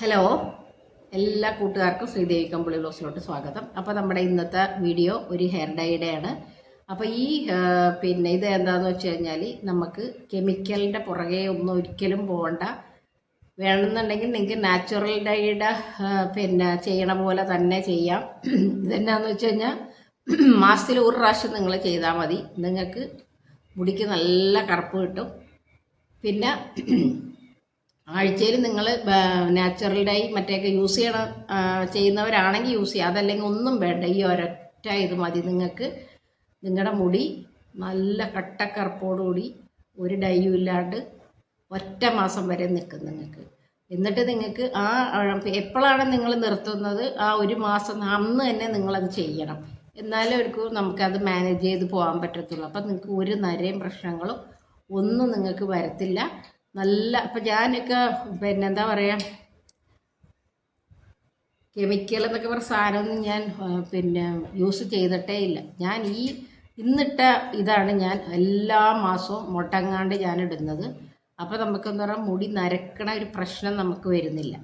Hello എല്ലാ കൂട്ടുകാർക്കും ശ്രീദേവി കമ്പിളി ബ്ലോസിലോട്ട് സ്വാഗതം. അപ്പോൾ നമ്മുടെ ഇന്നത്തെ വീഡിയോ ഒരു ഹെയർ ഡൈയുടെ ആണ്. അപ്പോൾ ഈ പിന്നെ ഇത് എന്താണെന്ന് വെച്ച് കഴിഞ്ഞാൽ നമുക്ക് കെമിക്കലിന്റെ പുറകെ ഒന്നും ഒരിക്കലും പോകണ്ട വേണമെന്നുണ്ടെങ്കിൽ നിങ്ങൾക്ക് നാച്ചുറൽ ഡൈയുടെ പിന്നെ ചെയ്യണ പോലെ തന്നെ ചെയ്യാം. ഇതെന്നാന്ന് വെച്ച് കഴിഞ്ഞാൽ മാസത്തിൽ ഒരു പ്രാവശ്യം നിങ്ങൾ ചെയ്താൽ മതി. നിങ്ങൾക്ക് മുടിക്ക് നല്ല കറുപ്പ് കിട്ടും. പിന്നെ ആഴ്ചയിൽ നിങ്ങൾ നാച്ചുറൽ ഡൈ മറ്റേക്ക് യൂസ് ചെയ്യണ ചെയ്യുന്നവരാണെങ്കിൽ യൂസ് ചെയ്യുക അതല്ലെങ്കിൽ ഒന്നും വേണ്ട. ഈ ഒരൊറ്റ ഇത് മതി. നിങ്ങൾക്ക് നിങ്ങളുടെ മുടി നല്ല കട്ടക്കറുപ്പോടുകൂടി ഒരു ഡൈയും ഇല്ലാണ്ട് ഒറ്റ മാസം വരെ നിൽക്കും നിങ്ങൾക്ക്. എന്നിട്ട് നിങ്ങൾക്ക് ആ എപ്പോഴാണ് നിങ്ങൾ നിർത്തുന്നത്? ആ ഒരു മാസം അന്ന് തന്നെ നിങ്ങളത് ചെയ്യണം. എന്നാലേ ഒരു നമുക്കത് മാനേജ് ചെയ്ത് പോകാൻ പറ്റത്തുള്ളൂ. അപ്പം നിങ്ങൾക്ക് ഒരു നരയും പ്രശ്നങ്ങളും ഒന്നും നിങ്ങൾക്ക് വരത്തില്ല. നല്ല അപ്പം ഞാനൊക്കെ പിന്നെ എന്താ പറയുക കെമിക്കൽ എന്നൊക്കെ പറഞ്ഞ സാധനമൊന്നും ഞാൻ പിന്നെ യൂസ് ചെയ്തിട്ടേ ഇല്ല. ഞാൻ ഈ ഇന്നിട്ട ഇതാണ് ഞാൻ എല്ലാ മാസവും മുട്ടങ്ങാണ്ട് ഞാൻ ഇടുന്നത്. അപ്പോൾ നമുക്കെന്ന് പറഞ്ഞാൽ മുടി നരക്കണ ഒരു പ്രശ്നം നമുക്ക് വരുന്നില്ല.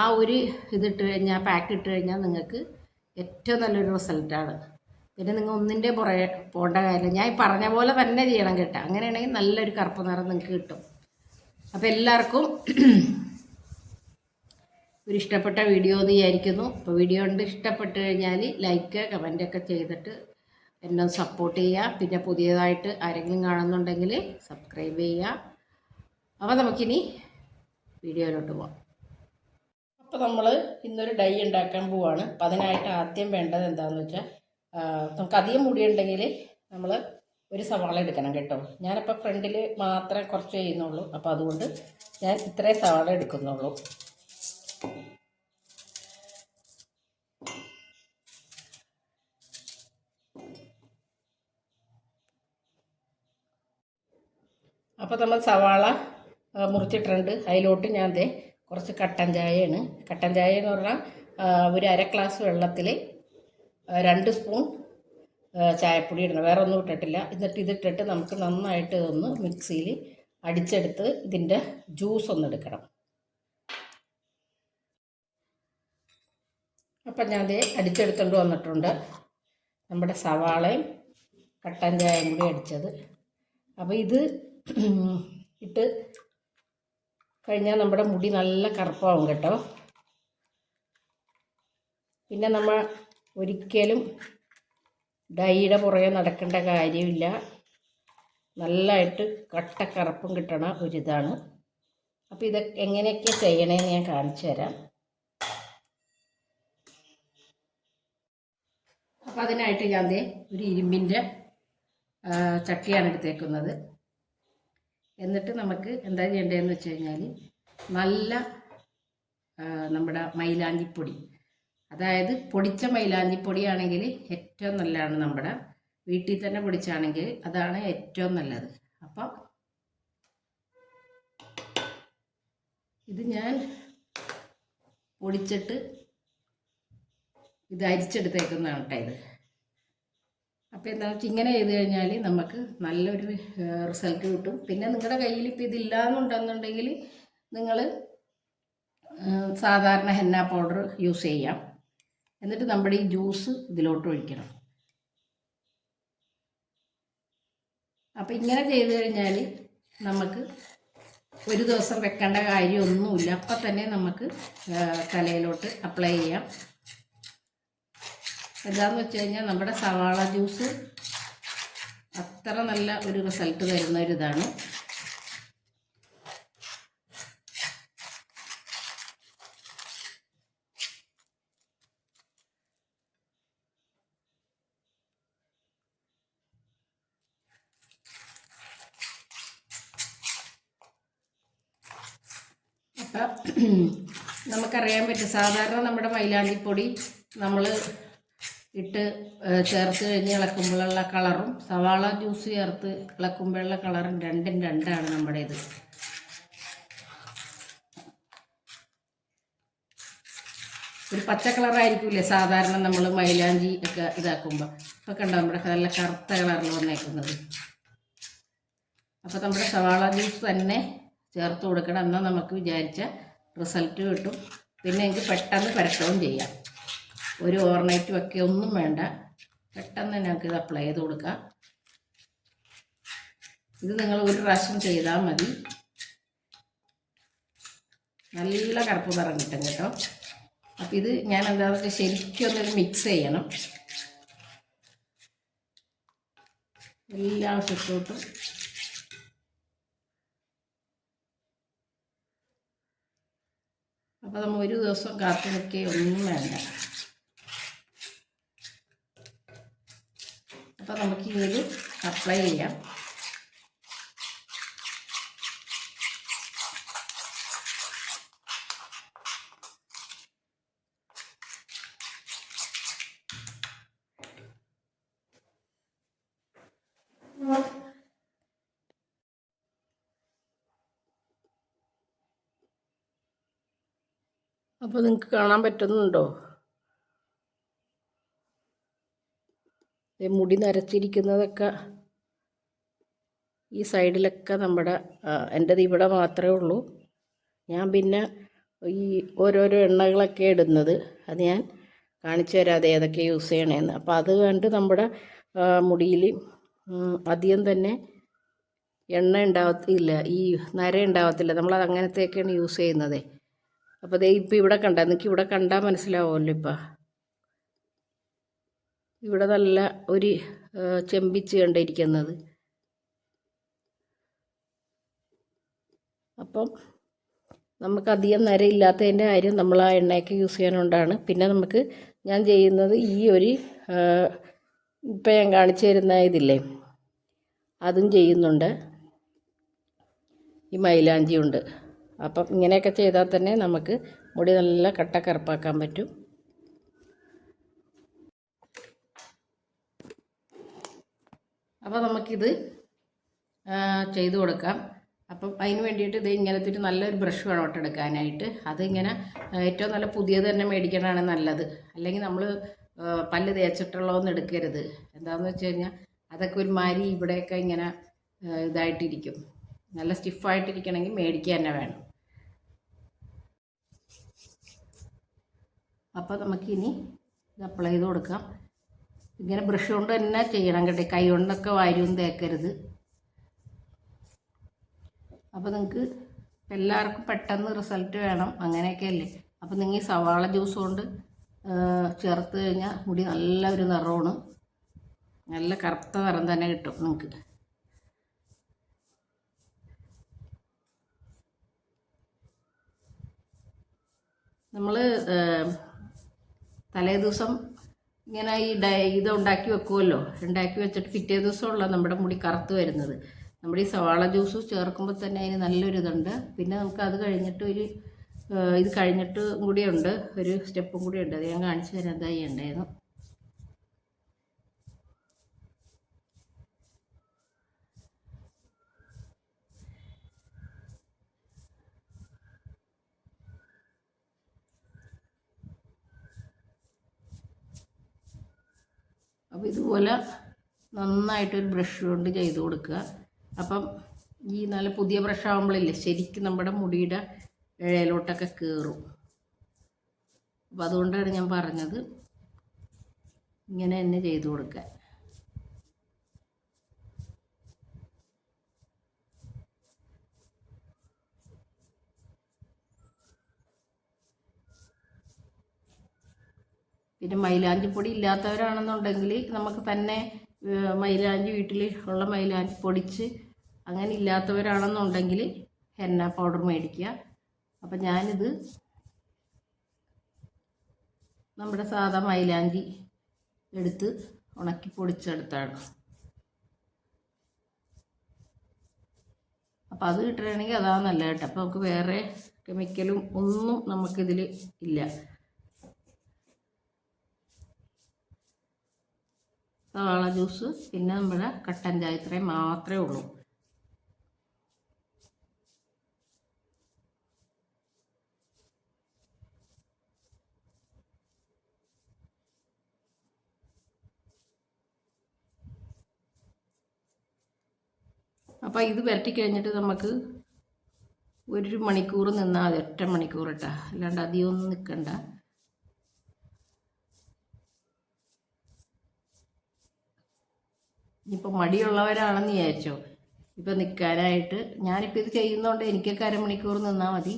ആ ഒരു ഇതിട്ട് കഴിഞ്ഞാൽ പാക്ക് ഇട്ട് കഴിഞ്ഞാൽ നിങ്ങൾക്ക് ഏറ്റവും നല്ലൊരു റിസൾട്ടാണ് പിന്നെ നിങ്ങൾ ഒന്നിന്റെ പുറകെ പോകേണ്ട കാര്യമില്ല ഞാൻ ഈ പറഞ്ഞ പോലെ തന്നെ ചെയ്യണം കേട്ടോ. അങ്ങനെയാണെങ്കിൽ നല്ലൊരു കറുപ്പ് നിറം നിങ്ങൾക്ക് കിട്ടും. അപ്പോൾ എല്ലാവർക്കും ഒരു ഇഷ്ടപ്പെട്ട വീഡിയോ എന്ന് വിചാരിക്കുന്നു. അപ്പോൾ വീഡിയോ കൊണ്ട് ഇഷ്ടപ്പെട്ട് കഴിഞ്ഞാൽ ലൈക്ക് കമന്റ് ഒക്കെ ചെയ്തിട്ട് എന്നെ സപ്പോർട്ട് ചെയ്യുക. പിന്നെ പുതിയതായിട്ട് ആരെങ്കിലും കാണുന്നുണ്ടെങ്കിൽ സബ്സ്ക്രൈബ് ചെയ്യുക. അപ്പോൾ നമുക്കിനി വീഡിയോയിലോട്ട് പോവാം. അപ്പോൾ നമ്മൾ ഇന്നൊരു ഡൈ ഉണ്ടാക്കാൻ പോവാണ്. അപ്പോൾ അതിനായിട്ട് ആദ്യം വേണ്ടത് എന്താണെന്ന് വെച്ചാൽ നമുക്ക് അധികം മുടിയുണ്ടെങ്കിൽ നമ്മൾ ഒരു സവാള എടുക്കണം കേട്ടോ. ഞാനിപ്പോൾ ഫ്രണ്ടിൽ മാത്രമേ കുറച്ച് ചെയ്യുന്നുള്ളൂ. അപ്പോൾ അതുകൊണ്ട് ഞാൻ ഇത്രയും സവാള എടുക്കുന്നുള്ളൂ. അപ്പോൾ നമ്മൾ സവാള മുറിച്ചിട്ടുണ്ട്. അതിലോട്ട് ഞാൻ ദേ കുറച്ച് കട്ടൻ ചായയാണ്. കട്ടൻ ചായ എന്ന് പറഞ്ഞാൽ ഒരു അര ഗ്ലാസ് വെള്ളത്തിൽ രണ്ട് സ്പൂൺ ചായപ്പൊടി ഇടണം. വേറെ ഒന്നും ഇട്ടിട്ടില്ല. എന്നിട്ട് ഇതിട്ടിട്ട് നമുക്ക് നന്നായിട്ട് ഒന്ന് മിക്സിയിൽ അടിച്ചെടുത്ത് ഇതിന്റെ ജ്യൂസ് ഒന്ന് എടുക്കണം. അപ്പം ഞാൻ ദേ അടിച്ചെടുത്തുകൊണ്ട് വന്നിട്ടുണ്ട്. നമ്മുടെ സവാളയും കട്ടൻ ചായയും കൂടി അടിച്ചത്. അപ്പോൾ ഇത് ഇട്ട് കഴിഞ്ഞാൽ നമ്മുടെ മുടി നല്ല കറുപ്പാവും കേട്ടോ. പിന്നെ നമ്മൾ ഒരിക്കലും ഡൈയുടെ പുറകെ നടക്കേണ്ട കാര്യമില്ല. നല്ലതായിട്ട് കട്ടക്കറുപ്പും കിട്ടണ ഒരിതാണ്. അപ്പോൾ ഇത് എങ്ങനെയൊക്കെ ചെയ്യണമെന്ന് ഞാൻ കാണിച്ചു തരാം. അപ്പോൾ അതിനായിട്ട് ഞാൻ ദേ ഒരു ഇരുമ്പിന്റെ ചട്ടിയാണ് എടുത്തേക്കുന്നത്. എന്നിട്ട് നമുക്ക് എന്താ ചെയ്യേണ്ടതെന്ന് വെച്ച് കഴിഞ്ഞാൽ നല്ല നമ്മുടെ മൈലാഞ്ചിപ്പൊടി. അതായത് പൊടിച്ച മൈലാഞ്ചിപ്പൊടിയാണെങ്കിൽ ഏറ്റവും നല്ലതാണ് നമ്മുടെ വീട്ടിൽ തന്നെ പൊടിച്ചാണെങ്കിൽ അതാണ് ഏറ്റവും നല്ലത്. അപ്പം ഇത് ഞാൻ പൊടിച്ചിട്ട് ഇത് അരിച്ചെടുത്തേക്കുന്നതാണ് കേട്ടോ ഇത്. അപ്പോൾ എന്താണെന്ന് വെച്ചാൽ ഇങ്ങനെ ചെയ്ത് കഴിഞ്ഞാൽ നമുക്ക് നല്ലൊരു റിസൾട്ട് കിട്ടും. പിന്നെ നിങ്ങളുടെ കയ്യിൽ ഇപ്പോൾ ഇതില്ലാന്നുണ്ടെന്നുണ്ടെങ്കിൽ നിങ്ങൾ സാധാരണ ഹെന്ന പൗഡർ യൂസ് ചെയ്യാം. എന്നിട്ട് നമ്മുടെ ഈ ജ്യൂസ് ഇതിലോട്ട് ഒഴിക്കണം. അപ്പോൾ ഇങ്ങനെ ചെയ്ത് കഴിഞ്ഞാൽ നമുക്ക് ഒരു ദിവസം വെക്കേണ്ട കാര്യമൊന്നുമില്ല. അപ്പം തന്നെ നമുക്ക് തലയിലോട്ട് അപ്ലൈ ചെയ്യാം. എന്താന്ന് വെച്ച് കഴിഞ്ഞാൽ നമ്മുടെ സവാള ജ്യൂസ് അത്ര നല്ല ഒരു റിസൾട്ട് തരുന്ന ഒരു ഇതാണ് അപ്പം നമുക്കറിയാൻ പറ്റും. സാധാരണ നമ്മുടെ മൈലാണ്ടിപ്പൊടി നമ്മൾ ഇട്ട് ചേർത്ത് കഴിഞ്ഞ് ഇളക്കുമ്പോഴുള്ള കളറും സവാള ജ്യൂസ് ചേർത്ത് ഇളക്കുമ്പോഴുള്ള കളറും രണ്ടും രണ്ടാണ് നമ്മുടേത്. ഒരു പച്ച കളറായിരിക്കില്ലേ സാധാരണ നമ്മൾ മൈലാഞ്ചി ഒക്കെ ഇതാക്കുമ്പോൾ ഇപ്പോൾ കണ്ടോ നമ്മുടെ നല്ല കറുത്ത കളറിൽ വന്നേക്കുന്നത്. അപ്പോൾ നമ്മുടെ സവാള ജ്യൂസ് തന്നെ ചേർത്ത് കൊടുക്കണം എന്നാൽ നമുക്ക് വിചാരിച്ച റിസൾട്ട് കിട്ടും. പിന്നെ എനിക്ക് പെട്ടെന്ന് പരട്ടവും ചെയ്യാം. ഒരു ഓവർനൈറ്റും ഒക്കെ ഒന്നും വേണ്ട. പെട്ടെന്ന് നമുക്ക് ഇത് അപ്ലൈ ചെയ്ത് കൊടുക്കാം. ഇത് നിങ്ങൾ ഒരു പ്രാവശ്യം ചെയ്താൽ മതി. നല്ല കറുപ്പ് നിറം കിട്ടും. കേട്ടോ അപ്പം ഇത് ഞാൻ എന്താ പറയുക ശരിക്കും ഒന്നൊരു മിക്സ് ചെയ്യണം. എല്ലാ ആവശ്യത്തോട്ടും അപ്പോൾ നമ്മൾ ഒരു ദിവസം കാത്തു നിൽക്കുകയൊന്നും വേണ്ട. അപ്പോൾ നമുക്ക് ഇത് അപ്ലൈ ചെയ്യാം. അപ്പോൾ നിങ്ങൾക്ക് കാണാൻ പറ്റുന്നുണ്ടോ? മുടി നരച്ചിരിക്കുന്നതൊക്കെ ഈ സൈഡിലൊക്കെ നമ്മുടെ എന്റെത് ഇവിടെ മാത്രമേ ഉള്ളൂ. ഞാൻ പിന്നെ ഈ ഓരോരോ എണ്ണകളൊക്കെ ഇടുന്നത്. അത് ഞാൻ കാണിച്ചു തരാതെ ഏതൊക്കെ യൂസ് ചെയ്യണേന്ന്. അപ്പോൾ അത് കണ്ട് നമ്മുടെ മുടിയിൽ അധികം തന്നെ എണ്ണ ഉണ്ടാവത്തില്ല. ഈ നര ഉണ്ടാവത്തില്ല. നമ്മളത് അങ്ങനത്തെയൊക്കെയാണ് യൂസ് ചെയ്യുന്നത്. അപ്പോൾ ദേ ഇപ്പം ഇവിടെ കണ്ട നിങ്ങൾക്ക് ഇവിടെ കണ്ടാൽ മനസ്സിലാവുമല്ലോ ഇപ്പം. ഇവിടെ നല്ല ഒരു ചെമ്പിച്ച് കണ്ടിരിക്കുന്നത്. അപ്പം നമുക്ക് അധികം നരയില്ലാത്തതിന്റെ കാര്യം നമ്മൾ ആ എണ്ണയൊക്കെ യൂസ് ചെയ്യാനുണ്ടാണ് പിന്നെ നമുക്ക് ഞാൻ ചെയ്യുന്നത് ഈ ഒരു ഇപ്പം ഞാൻ കാണിച്ചു തരുന്ന ഇതില്ലേ? അതും ചെയ്യുന്നുണ്ട്. ഈ മൈലാഞ്ചിയുണ്ട്. അപ്പം ഇങ്ങനെയൊക്കെ ചെയ്താൽ തന്നെ നമുക്ക് മുടി നല്ല കട്ട കറുപ്പാക്കാൻ പറ്റും. അപ്പോൾ നമുക്കിത് ചെയ്തു കൊടുക്കാം. അപ്പം അതിന് വേണ്ടിയിട്ട് ഇത് ഇങ്ങനത്തെ ഒരു നല്ലൊരു ബ്രഷ് വേണം കേട്ടോ എടുക്കാനായിട്ട്. അതിങ്ങനെ ഏറ്റവും നല്ല പുതിയത് തന്നെ മേടിക്കണതാണ് നല്ലത്. അല്ലെങ്കിൽ നമ്മൾ പല്ല് തേച്ചിട്ടുള്ളതൊന്നും എടുക്കരുത്. എന്താണെന്ന് വെച്ച് കഴിഞ്ഞാൽ അതൊക്കെ ഒരു മാരി ഇവിടെയൊക്കെ ഇങ്ങനെ ഇതായിട്ടിരിക്കും. നല്ല സ്റ്റിഫായിട്ടിരിക്കണമെങ്കിൽ മേടിക്കുക തന്നെ വേണം. അപ്പോൾ നമുക്കിനി ഇത് അപ്ലൈ ചെയ്ത് കൊടുക്കാം. ഇങ്ങനെ ബ്രഷ് കൊണ്ട് തന്നെ ചെയ്യണം കേട്ടോ. കൈ കൊണ്ടൊക്കെ വാരിയൊന്നും തേക്കരുത്. അപ്പോൾ നിങ്ങൾക്ക് എല്ലാവർക്കും പെട്ടെന്ന് റിസൾട്ട് വേണം. അങ്ങനെയൊക്കെ അല്ലേ അപ്പോൾ നിങ്ങൾ ഈ സവാള ജ്യൂസ് കൊണ്ട് ചേർത്ത് കഴിഞ്ഞാൽ മുടി നല്ല ഒരു നിറമാണ്. നല്ല കറുത്ത നിറം തന്നെ കിട്ടും നിങ്ങൾക്ക് നമ്മൾ തലേ ദിവസം ഇങ്ങനെ ഈ ഡ ഇത് ഉണ്ടാക്കി വെക്കുമല്ലോ ഉണ്ടാക്കി വെച്ചിട്ട് പിറ്റേ ദിവസമുള്ള നമ്മുടെ മുടി കറുത്ത് വരുന്നത്. നമ്മുടെ ഈ സവാള ജ്യൂസ് ചേർക്കുമ്പോൾ തന്നെ അതിന് നല്ലൊരു ഇതുണ്ട്. പിന്നെ നമുക്ക് അത് കഴിഞ്ഞിട്ട് ഒരു ഇത് കഴിഞ്ഞിട്ട് കൂടിയുണ്ട്. ഒരു സ്റ്റെപ്പും കൂടിയുണ്ട്. അത് ഞാൻ കാണിച്ചു തരാൻ എന്താ അപ്പോൾ ഇതുപോലെ നന്നായിട്ടൊരു ബ്രഷ് കൊണ്ട് ചെയ്ത് കൊടുക്കുക. അപ്പം ഈ നല്ല പുതിയ ബ്രഷ് ആകുമ്പോഴില്ലേ ശരിക്കും നമ്മുടെ മുടിയുടെ ഇഴയിലോട്ടൊക്കെ കയറും അപ്പോൾ അതുകൊണ്ടാണ് ഞാൻ പറഞ്ഞത് ഇങ്ങനെ തന്നെ ചെയ്ത് കൊടുക്കാൻ പിന്നെ മൈലാഞ്ചി പൊടി ഇല്ലാത്തവരാണെന്നുണ്ടെങ്കിൽ നമുക്ക് തന്നെ മൈലാഞ്ചി വീട്ടിൽ ഉള്ള മൈലാഞ്ചി പൊടിച്ച് അങ്ങനെ ഇല്ലാത്തവരാണെന്നുണ്ടെങ്കിൽ ഹെന്ന പൗഡർ മേടിക്കുക. അപ്പം ഞാനിത് നമ്മുടെ സാധാ മൈലാഞ്ചി എടുത്ത് ഉണക്കി പൊടിച്ചെടുത്താണ്. അപ്പം അത് കിട്ടണമെങ്കിൽ അതാണ് നല്ലത് കേട്ടോ. അപ്പോൾ നമുക്ക് വേറെ കെമിക്കലും ഒന്നും നമുക്കിതിൽ ഇല്ല. സവാള ജ്യൂസ് പിന്നെ നമ്മുടെ കട്ടൻ ചായ ഇത്രയും മാത്രമേ ഉള്ളൂ. അപ്പോൾ ഇത് പുരട്ടി കഴിഞ്ഞിട്ട് നമുക്ക് ഒരു മണിക്കൂർ നിന്നാൽ മതി ഒറ്റ മണിക്കൂർ ഇട്ടാ അല്ലാണ്ട് അധികം ഒന്നും നിൽക്കണ്ട ഇനിയിപ്പോൾ മടിയുള്ളവരാണെന്ന് വിചാരിച്ചോ? ഇപ്പം നിൽക്കാനായിട്ട് ഞാനിപ്പോൾ ഇത് ചെയ്യുന്നതുകൊണ്ട് എനിക്കൊക്കെ അരമണിക്കൂർ നിന്നാൽ മതി.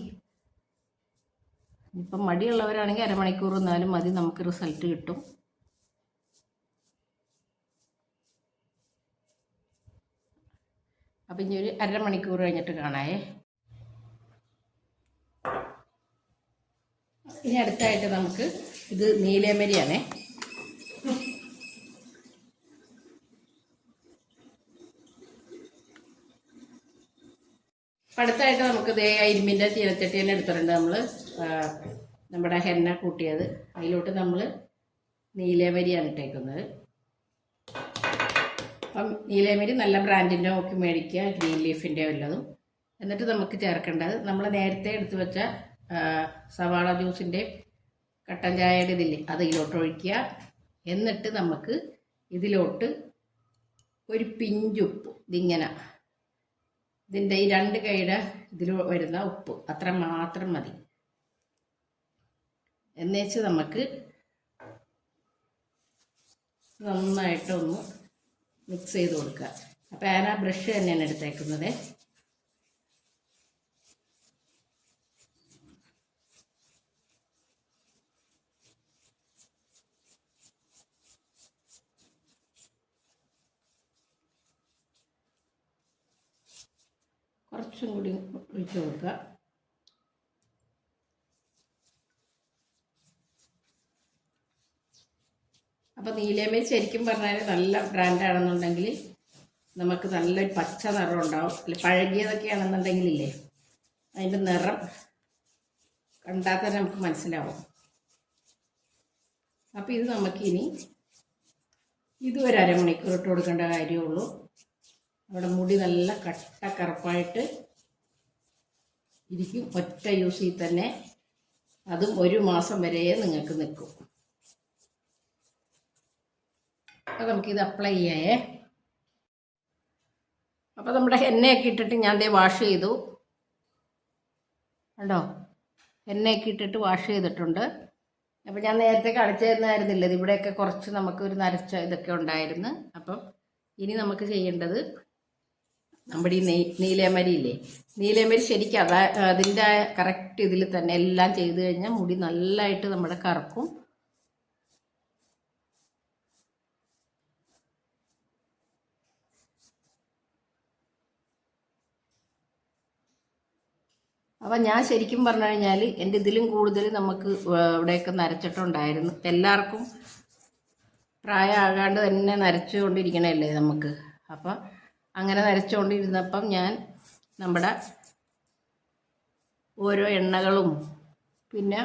ഇപ്പം മടിയുള്ളവരാണെങ്കിൽ അരമണിക്കൂർ നിന്നാലും മതി. നമുക്ക് റിസൾട്ട് കിട്ടും. അപ്പം ഇനി ഒരു അരമണിക്കൂർ കഴിഞ്ഞിട്ട് കാണായേ ഇനി അടുത്തായിട്ട് നമുക്ക് ഇത് നീലേമരിയാണേ. അടുത്തായിട്ട് നമുക്ക് ഇതേ ഇരുമ്പിന്റെ ചീനച്ചട്ടി തന്നെ എടുത്തിട്ടുണ്ട് നമ്മൾ നമ്മുടെ ഹെന്ന കൂട്ടിയത്. അതിലോട്ട് നമ്മൾ നീലേമരിയാണ് ഇട്ടേക്കുന്നത്. അപ്പം നീലേമരി നല്ല ബ്രാൻഡിന്റെ നോക്കി മേടിക്കുക ഗ്രീൻ ലീഫിന്റെ ഉള്ളതും. എന്നിട്ട് നമുക്ക് ചേർക്കേണ്ടത് നമ്മൾ നേരത്തെ എടുത്തു വെച്ച സവാള ജ്യൂസിന്റെ കട്ടൻ ചായയുടെ ഇതില്ലേ അത് ഇതിലോട്ട് ഒഴിക്കുക. എന്നിട്ട് നമുക്ക് ഇതിലോട്ട് ഒരു പിഞ്ചുപ്പ് ഇതിങ്ങനെ ഇതിന്റെ ഈ രണ്ട് കൈയുടെ ഇതിൽ വരുന്ന ഉപ്പ്. അത്ര മാത്രം മതി. എന്നുവെച്ച് നമുക്ക് നന്നായിട്ടൊന്ന് മിക്സ് ചെയ്ത് കൊടുക്കുക. അപ്പോൾ ഞാൻ ആ ബ്രഷ് തന്നെയാണ് എടുത്തേക്കുന്നത്. കുറച്ചും കൂടി ഒഴിച്ച് കൊടുക്കുക. അപ്പോൾ നീലേമേ ശരിക്കും പറഞ്ഞാൽ നല്ല ബ്രാൻഡാണെന്നുണ്ടെങ്കിൽ നമുക്ക് നല്ല പച്ച നിറം ഉണ്ടാവും. അല്ലെ പഴകിയതൊക്കെ ആണെന്നുണ്ടെങ്കിലില്ലേ അതിന്റെ നിറം കണ്ടാൽ തന്നെ നമുക്ക് മനസ്സിലാവും. അപ്പോൾ ഇത് നമുക്കിനി ഇത് ഒരു അരമണിക്കൂർ ഇട്ട് കൊടുക്കേണ്ട കാര്യമുള്ളൂ അവിടെ മുടി നല്ല കട്ട കറുപ്പായിട്ട് ഇരിക്കും. ഒറ്റ യൂസിൽ തന്നെ അതും ഒരു മാസം വരെ നിങ്ങൾക്ക് നിൽക്കും. അപ്പോൾ നമുക്കിത് അപ്ലൈ ചെയ്യായേ അപ്പോൾ നമ്മുടെ എണ്ണയൊക്കെ ഇട്ടിട്ട് ഞാൻ ദേ വാഷ് ചെയ്തു. കണ്ടോ? എണ്ണയൊക്കെ ഇട്ടിട്ട് വാഷ് ചെയ്തിട്ടുണ്ട്. അപ്പോൾ ഞാൻ നേരത്തെ അടച്ചിരുന്നായിരുന്നില്ല. ഇവിടെയൊക്കെ കുറച്ച് നമുക്കൊരു നരച്ച ഇതൊക്കെ ഉണ്ടായിരുന്നു. അപ്പം ഇനി നമുക്ക് ചെയ്യേണ്ടത് നമ്മുടെ ഈ നെയ് നീലേമരി ഇല്ലേ? നീലേമരി ശരിക്കും അതാ അതിന്റെ കറക്റ്റ് ഇതിൽ തന്നെ എല്ലാം ചെയ്ത് കഴിഞ്ഞാൽ മുടി നല്ലതായിട്ട് നമ്മുടെ കറക്കും. അപ്പം ഞാൻ ശരിക്കും പറഞ്ഞു കഴിഞ്ഞാൽ എന്റെ ഇതിലും കൂടുതൽ നമുക്ക് ഇവിടെയൊക്കെ നരച്ചിട്ടുണ്ടായിരുന്നു. എല്ലാവർക്കും പ്രായമാകാണ്ട് തന്നെ നരച്ചുകൊണ്ടിരിക്കണല്ലേ നമുക്ക്? അപ്പം അങ്ങനെ നരച്ചുകൊണ്ടിരുന്നപ്പം ഞാൻ നമ്മുടെ ഓരോ എണ്ണകളും പിന്നെ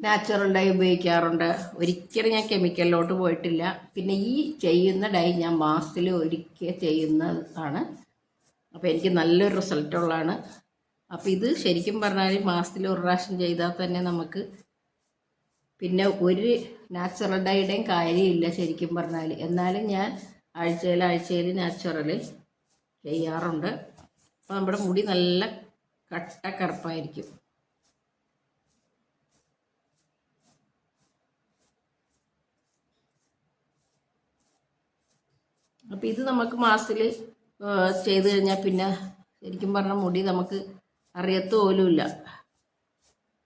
നാച്ചുറൽ ഡൈ ഉപയോഗിക്കാറുണ്ട്. ഒരിക്കലും ഞാൻ കെമിക്കലിലോട്ട് പോയിട്ടില്ല. പിന്നെ ഈ ചെയ്യുന്ന ഡൈ ഞാൻ മാസത്തിൽ ഒരിക്കൽ ചെയ്യുന്നതാണ്. അപ്പോൾ എനിക്ക് നല്ലൊരു റിസൾട്ടുള്ളതാണ് അപ്പം അപ്പോൾ ഇത് ശരിക്കും പറഞ്ഞാൽ മാസത്തിൽ ഒരു പ്രാവശ്യം ചെയ്താൽ തന്നെ നമുക്ക് പിന്നെ ഒരു നാച്ചുറൽ ഡൈയുടെയും കാര്യമില്ല ശരിക്കും പറഞ്ഞാൽ എന്നാലും ഞാൻ ആഴ്ചയിൽ ആഴ്ചയിൽ നാച്ചുറൽ ചെയ്യാറുണ്ട്. അപ്പോൾ നമ്മുടെ മുടി നല്ല കട്ട കറുപ്പായിരിക്കും. അപ്പം ഇത് നമുക്ക് മാസത്തിൽ ചെയ്ത് കഴിഞ്ഞാൽ പിന്നെ ശരിക്കും പറഞ്ഞ മുടി നമുക്ക് അറിയത്ത് പോലുമില്ല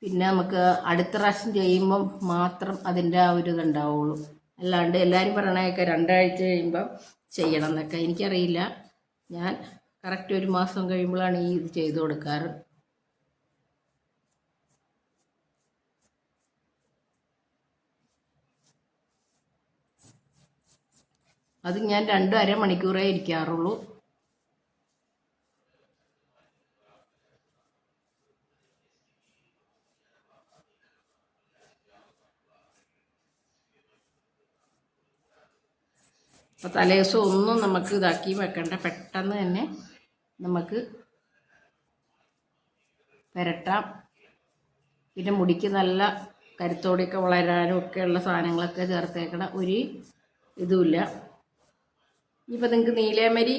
പിന്നെ നമുക്ക് അടുത്ത പ്രാവശ്യം ചെയ്യുമ്പം മാത്രം അതിന്റെ ആ ഒരു ഇതുണ്ടാവുള്ളൂ. അല്ലാണ്ട് എല്ലാവരും പറയണതൊക്കെ രണ്ടാഴ്ച കഴിയുമ്പം ചെയ്യണം എന്നൊക്കെ എനിക്കറിയില്ല. ഞാൻ കറക്റ്റ് ഒരു മാസം കഴിയുമ്പോഴാണ് ഈ ഇത് ചെയ്തു കൊടുക്കാറ്. അത് ഞാൻ രണ്ട് അര മണിക്കൂറേ ഇരിക്കാറുള്ളൂ. അപ്പോൾ തലേദിവസം ഒന്നും നമുക്ക് ഇതാക്കി വെക്കണ്ട. പെട്ടെന്ന് തന്നെ നമുക്ക് പുരട്ടാം. പിന്നെ മുടിക്ക് നല്ല കരുത്തോടെയൊക്കെ വളരാനും ഒക്കെയുള്ള സാധനങ്ങളൊക്കെ ചേർത്തേക്കണ ഒരു ഇതുമില്ല. ഇനിയിപ്പോൾ നിങ്ങൾക്ക് നീലേമരി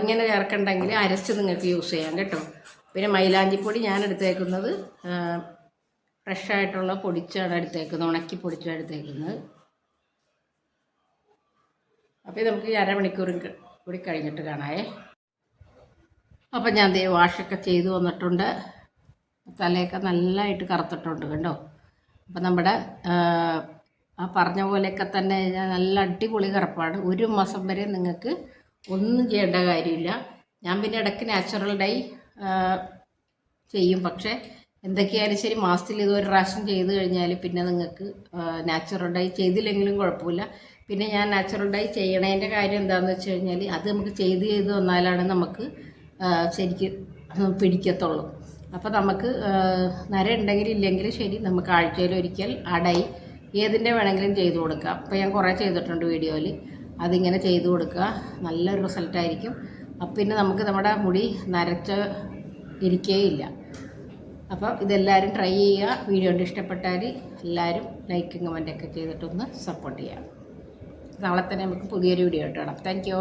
ഇങ്ങനെ ചേർക്കണ്ടെങ്കിൽ അരച്ച് നിങ്ങൾക്ക് യൂസ് ചെയ്യാം കേട്ടോ. പിന്നെ മൈലാഞ്ചിപ്പൊടി ഞാൻ എടുത്തേക്കുന്നത് ഫ്രഷായിട്ടുള്ള പൊടിച്ചാണ് എടുത്തേക്കുന്നത് ഉണക്കി പൊടിച്ചാണ് എടുത്തേക്കുന്നത്. അപ്പോൾ നമുക്ക് അരമണിക്കൂർ കൂടി കഴിഞ്ഞിട്ട് കാണാവേ. അപ്പം ഞാൻ ദേ വാഷൊക്കെ ചെയ്തു വന്നിട്ടുണ്ട്. തലയൊക്കെ നല്ലതായിട്ട് കറുത്തിട്ടുണ്ട് കണ്ടോ? അപ്പം നമ്മുടെ ആ, പറഞ്ഞ പോലെയൊക്കെ തന്നെ നല്ല അടിപൊളി കറുപ്പാണ്. ഒരു മാസം വരെ നിങ്ങൾക്ക് ഒന്നും ചെയ്യേണ്ട കാര്യമില്ല. ഞാൻ പിന്നെ ഇടയ്ക്ക് നാച്ചുറൽ ഡൈ ചെയ്യും. പക്ഷേ എന്തൊക്കെയായാലും ശരി മാസത്തിൽ ഇതൊരു പ്രാവശ്യം ചെയ്ത് കഴിഞ്ഞാൽ പിന്നെ നിങ്ങൾക്ക് നാച്ചുറൽ ഡൈ ചെയ്തില്ലെങ്കിലും കുഴപ്പമില്ല. പിന്നെ ഞാൻ നാച്ചുറൽ ഡൈ ചെയ്യണതിന്റെ കാര്യം എന്താണെന്ന് വെച്ച് കഴിഞ്ഞാൽ അത് നമുക്ക് ചെയ്ത് ചെയ്ത് വന്നാലാണ് നമുക്ക് ശരിക്ക് പിടിക്കത്തുള്ളൂ. അപ്പോൾ നമുക്ക് ആ, നര ഉണ്ടെങ്കിൽ ഇല്ലെങ്കിൽ ശരി നമുക്ക് ആഴ്ചയിൽ ഒരിക്കൽ അടൈ ഏതിന്റെ വേണമെങ്കിലും ചെയ്തു കൊടുക്കുക അപ്പോൾ ഞാൻ കുറേ ചെയ്തിട്ടുണ്ട് വീഡിയോയിൽ അതിങ്ങനെ ചെയ്തു കൊടുക്കുക. നല്ലൊരു റിസൾട്ടായിരിക്കും അപ്പം പിന്നെ നമുക്ക് നമ്മുടെ മുടി നരച്ച ഇരിക്കേയില്ല. അപ്പം ഇതെല്ലാവരും ട്രൈ ചെയ്യുക. വീഡിയോ ഇഷ്ടപ്പെട്ടാൽ എല്ലാവരും ലൈക്കും കമന്റൊക്കെ ചെയ്തിട്ടൊന്ന് സപ്പോർട്ട് ചെയ്യാം. നാളെ തന്നെ നമുക്ക് പുതിയൊരു വീഡിയോ കേട്ടോ താങ്ക് യു